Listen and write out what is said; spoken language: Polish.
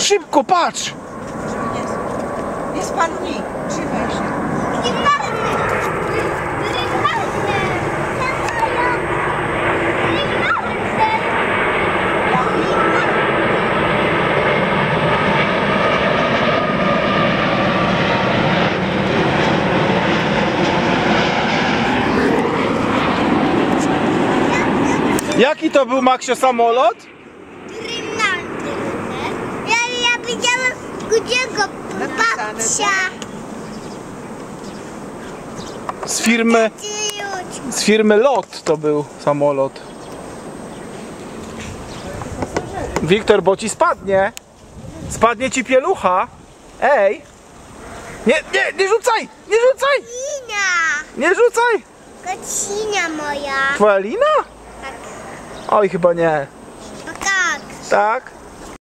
Szybko, patrz! Jest. Trzymaj się. Rybarny! Samolot! Rybarny! Jaki to był, Maksio, samolot? Gdzie go babcia. Z firmy, z firmy LOT to był samolot. Wiktor, bo ci spadnie. Spadnie ci pielucha. Ej! Nie, nie, nie rzucaj! Nie rzucaj! Lina! Nie rzucaj! Kocinia moja. Twoja lina? Tak. Oj, chyba nie. No tak. Tak?